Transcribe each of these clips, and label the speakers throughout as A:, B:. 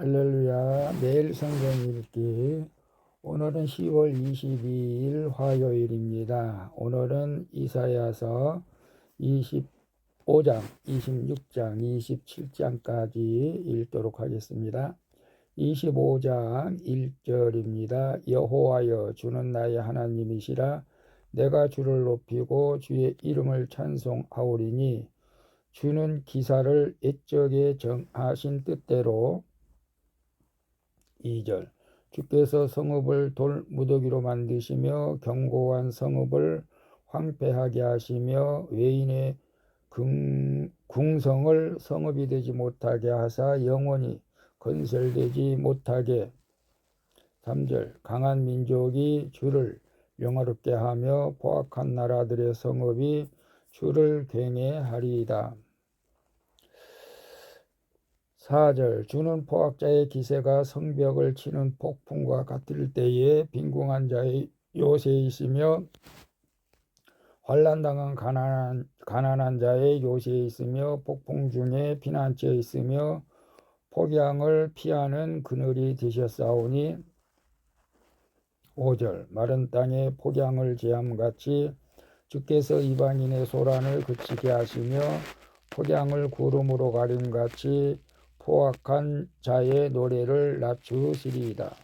A: 할렐루야. 매일 성경 읽기. 오늘은 10월 22일 화요일입니다. 오늘은 이사야서 25장, 26장, 27장까지 읽도록 하겠습니다. 25장 1절입니다. 여호와여 주는 나의 하나님이시라 내가 주를 높이고 주의 이름을 찬송하오리니 주는 기사를 옛적에 정하신 뜻대로 2절. 주께서 성읍을 돌 무더기로 만드시며 견고한 성읍을 황폐하게 하시며 외인의 궁, 궁성을 성읍이 되지 못하게 하사 영원히 건설되지 못하게. 3절. 강한 민족이 주를 영화롭게 하며 포악한 나라들의 성읍이 주를 경외하리이다. 4절 주는 포악자의 기세가 성벽을 치는 폭풍과 같을 때에 빈궁한 자의 요새이시며 환란당한 가난한, 가난한 자의 요새에 있으며 폭풍 중에 피난처에 있으며 폭양을 피하는 그늘이 되셨사오니 5절 마른 땅에 폭양을 제함같이 주께서 이방인의 소란을 그치게 하시며 폭양을 구름으로 가림같이 포악한 자의 노래를 낮추시리이다.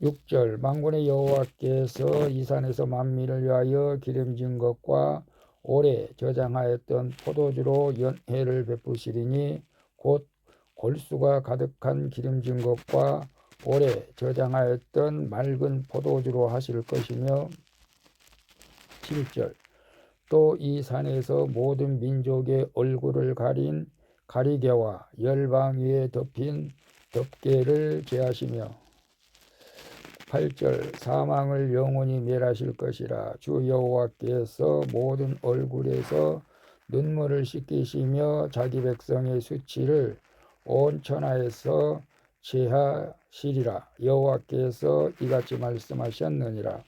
A: 6절 만군의 여호와께서 이 산에서 만민을 위하여 기름진 것과 오래 저장하였던 포도주로 연회를 베푸시리니 곧 골수가 가득한 기름진 것과 오래 저장하였던 맑은 포도주로 하실 것이며 7절 또 이 산에서 모든 민족의 얼굴을 가린 가리개와 열방 위에 덮인 덮개를 제하시며 8절 사망을 영원히 멸하실 것이라 주 여호와께서 모든 얼굴에서 눈물을 씻기시며 자기 백성의 수치를 온 천하에서 제하시리라. 여호와께서 이같이 말씀하셨느니라.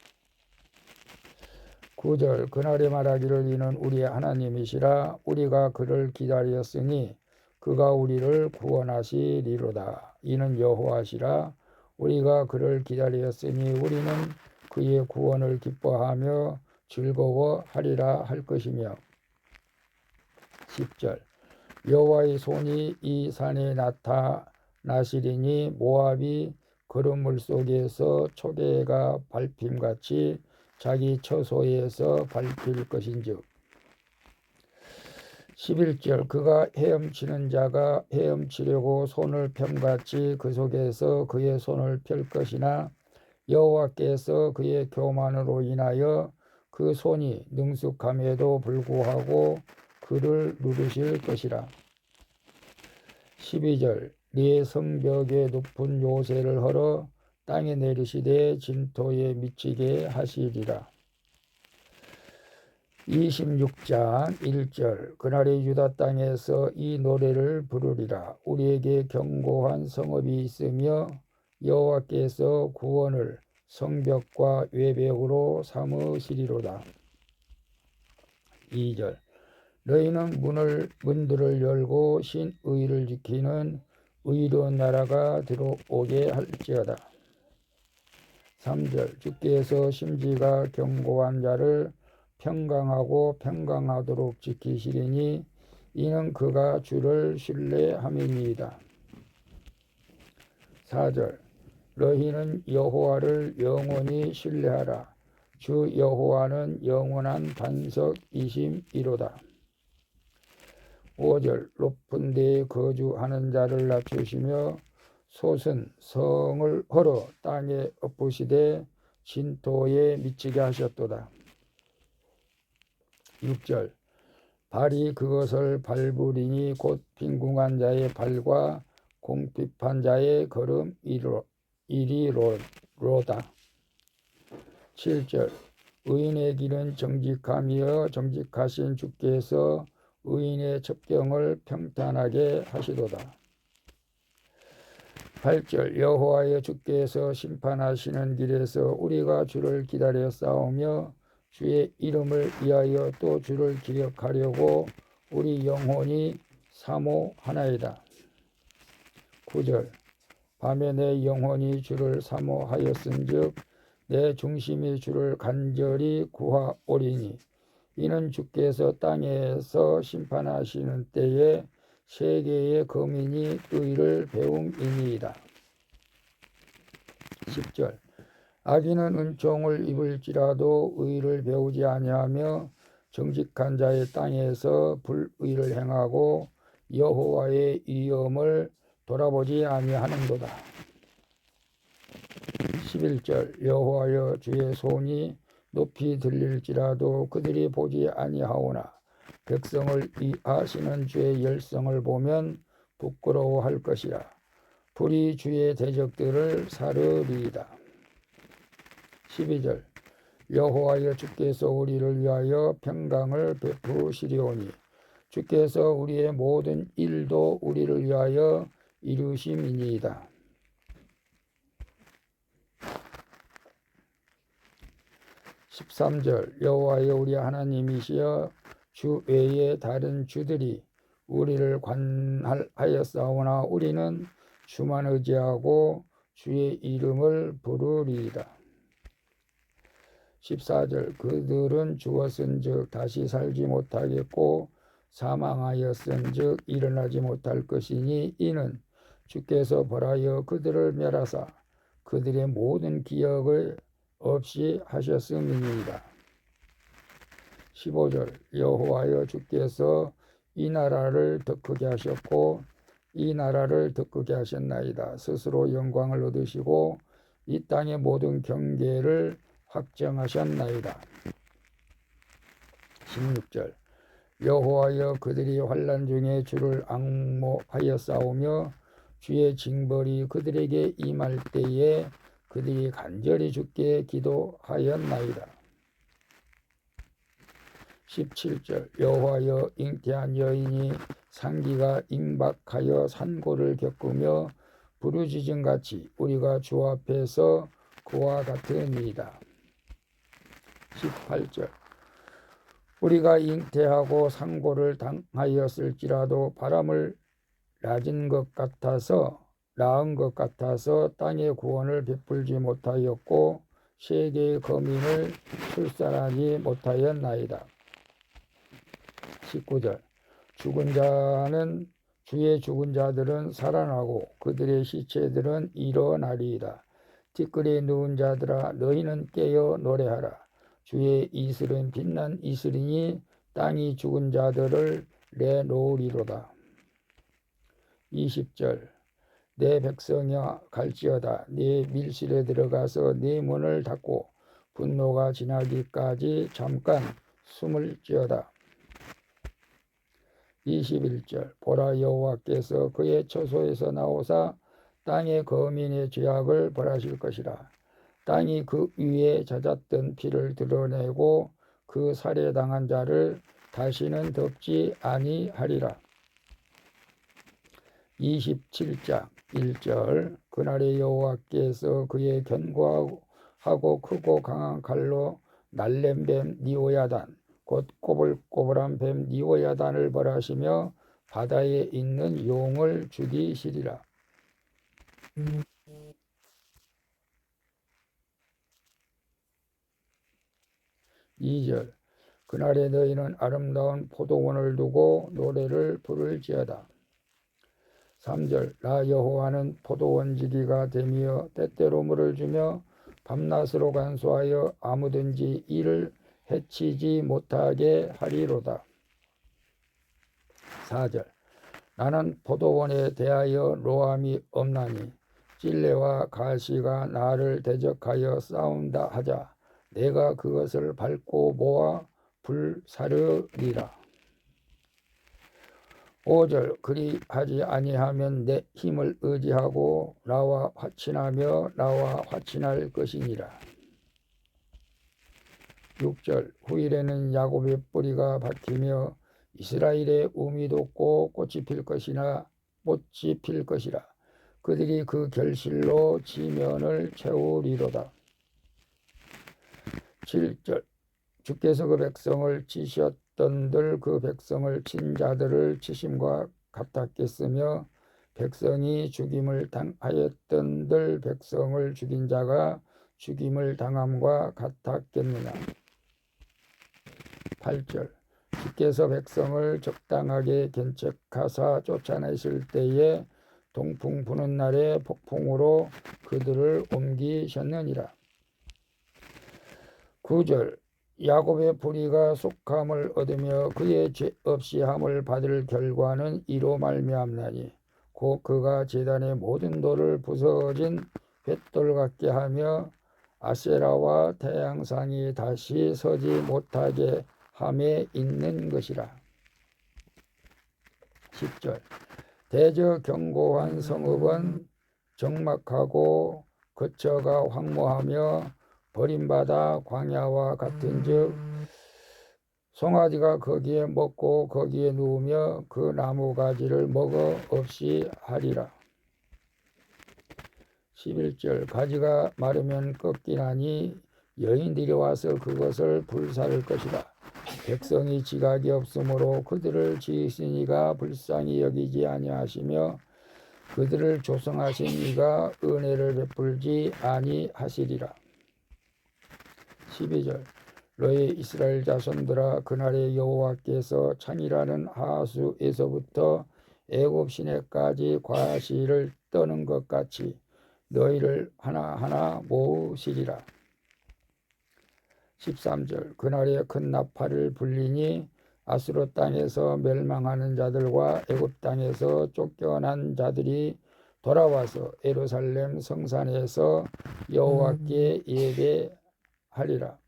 A: 9절 그날에 말하기를 이는 우리의 하나님이시라. 우리가 그를 기다렸으니 그가 우리를 구원하시리로다. 이는 여호와시라. 우리가 그를 기다렸으니 우리는 그의 구원을 기뻐하며 즐거워하리라 할 것이며. 10절. 여호와의 손이 이 산에 나타나시리니 모압이 거름물 속에서 초계가 밟힘같이 자기 처소에서 밟힐 것인즉 11절 그가 헤엄치는 자가 헤엄치려고 손을 펴같이 그 속에서 그의 손을 펼 것이나 여호와께서 그의 교만으로 인하여 그 손이 능숙함에도 불구하고 그를 누르실 것이라. 12절 네 성벽에 높은 요새를 헐어 땅에 내리시되 진토에 미치게 하시리라. 26장 1절 그날의 유다 땅에서 이 노래를 부르리라. 우리에게 견고한 성읍이 있으며 여호와께서 구원을 성벽과 외벽으로 삼으시리로다. 2절 너희는 문을 문들을 열고 신의를 지키는 의로운 나라가 들어오게 할지어다. 3절 주께서 심지가 견고한 자를 평강하고 평강하도록 지키시리니 이는 그가 주를 신뢰함이니이다. 4절 너희는 여호와를 영원히 신뢰하라. 주 여호와는 영원한 반석이심이로다. 5절 높은 데에 거주하는 자를 낮추시며 솟은 성을 헐어 땅에 엎으시되 진토에 미치게 하셨도다. 6절 발이 그것을 밟으리니 곧 빈궁한 자의 발과 공핍한 자의 걸음 이리로다. 7절 의인의 길은 정직함이여 정직하신 주께서 의인의 첩경을 평탄하게 하시도다. 8절 여호와의 주께서 심판하시는 길에서 우리가 주를 기다려 싸우며 주의 이름을 위하여 또 주를 기억하려고 우리 영혼이 사모하나이다. 9절 밤에 내 영혼이 주를 사모하였은즉 내 중심이 주를 간절히 구하오리니 이는 주께서 땅에서 심판하시는 때에 세계의 거민이 의를 배움이니이다. 10절 악인은 은총을 입을지라도 의를 배우지 아니하며 정직한 자의 땅에서 불의를 행하고 여호와의 위엄을 돌아보지 아니하는도다. 11절 여호와여 주의 손이 높이 들릴지라도 그들이 보지 아니하오나 백성을 위하시는 주의 열성을 보면 부끄러워할 것이라 불이 주의 대적들을 사르리이다. 12절 여호와여 주께서 우리를 위하여 평강을 베푸시리오니 주께서 우리의 모든 일도 우리를 위하여 이루심이니이다. 13절 여호와여 우리 하나님이시여 주 외에 다른 주들이 우리를 관하였사오나 우리는 주만 의지하고 주의 이름을 부르리이다. 14절 그들은 죽었은즉 다시 살지 못하겠고 사망하였은즉 일어나지 못할 것이니 이는 주께서 벌하여 그들을 멸하사 그들의 모든 기억을 없이 하셨음이니이다. 15절 여호와여 주께서 이 나라를 더 크게 하셨고 이 나라를 더 크게 하셨나이다. 스스로 영광을 얻으시고 이 땅의 모든 경계를 확정하셨나이다. 16절 여호와여 그들이 환란 중에 주를 악모하여 싸우며 주의 징벌이 그들에게 임할 때에 그들이 간절히 주께 기도하였나이다. 17절 여호와여 잉태한 여인이 상기가 임박하여 산고를 겪으며 부르짖음같이 우리가 주 앞에서 그와 같으니이다. 18절 우리가 잉태하고 상고를 당하였을지라도 바람을 낮은 것 같아서 나은 것 같아서 땅의 구원을 베풀지 못하였고 세계의 거민을 출산하지 못하였나이다. 19절 죽은 자는 주의 죽은 자들은 살아나고 그들의 시체들은 일어나리이다. 티끌에 누운 자들아 너희는 깨어 노래하라. 주의 이슬은 빛난 이슬이니 땅이 죽은 자들을 내놓으리로다. 20절 내 백성이여 갈지어다 네 밀실에 들어가서 네 문을 닫고 분노가 지나기까지 잠깐 숨을 지어다. 21절 보라 여호와께서 그의 처소에서 나오사 땅의 거민의 죄악을 벌하실 것이라. 땅이 그 위에 잦았던 피를 드러내고 그 살해당한 자를 다시는 덮지 아니하리라. 27장 1절 그날의 여호와께서 그의 견고하고 크고 강한 칼로 날렘 뱀 니오야단 곧 꼬불꼬불한 뱀 니오야단을 벌하시며 바다에 있는 용을 죽이시리라. 2절 그날에 너희는 아름다운 포도원을 두고 노래를 부를지어다. 3절 나 여호와는 포도원지기가 되며 때때로 물을 주며 밤낮으로 간수하여 아무든지 이를 해치지 못하게 하리로다. 4절 나는 포도원에 대하여 로함이 없나니 찔레와 가시가 나를 대적하여 싸운다 하자 내가 그것을 밟고 모아 불사르리라. 5절 그리하지 아니하면 내 힘을 의지하고 나와 화친하며 나와 화친할 것이니라. 6절 후일에는 야곱의 뿌리가 박히며 이스라엘의 우미 돋고 꽃이 필 것이나 꽃이 필 것이라. 그들이 그 결실로 지면을 채우리로다. 7절 주께서 그 백성을 치셨던들 그 백성을 친 자들을 치심과 같았겠으며 백성이 죽임을 당하였던들 백성을 죽인 자가 죽임을 당함과 같았겠느냐. 8절 주께서 백성을 적당하게 견책하사 쫓아내실 때에 동풍 부는 날에 폭풍으로 그들을 옮기셨느니라. 9절 야곱의 불의가 속함을 얻으며 그의 죄 없이 함을 받을 결과는 이로 말미암나니 곧 그가 제단의 모든 돌을 부서진 뱃돌 같게 하며 아세라와 태양상이 다시 서지 못하게 함에 있는 것이라. 10절 대저 견고한 성읍은 적막하고 거처가 황무하며 버림받아 광야와 같은즉 송아지가 거기에 먹고 거기에 누우며 그 나무 가지를 먹어 없이 하리라. 11절 가지가 마르면 꺾이나니 여인들이 와서 그것을 불사를 것이라. 백성이 지각이 없으므로 그들을 지으시니가 불쌍히 여기지 아니하시며 그들을 조성하신 이가 은혜를 베풀지 아니하시리라. 12절. 너희 이스라엘 자손들아 그날에 여호와께서 창이라는 하수에서부터 애굽 시내까지 과실을 떠는 것 같이 너희를 하나하나 모으시리라. 13절. 그날에 큰 나팔을 불리니 아수르 땅에서 멸망하는 자들과 애굽 땅에서 쫓겨난 자들이 돌아와서 예루살렘 성산에서 여호와께 예배 하리라.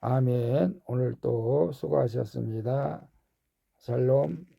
A: 아멘. 오늘 또 수고하셨습니다. 샬롬.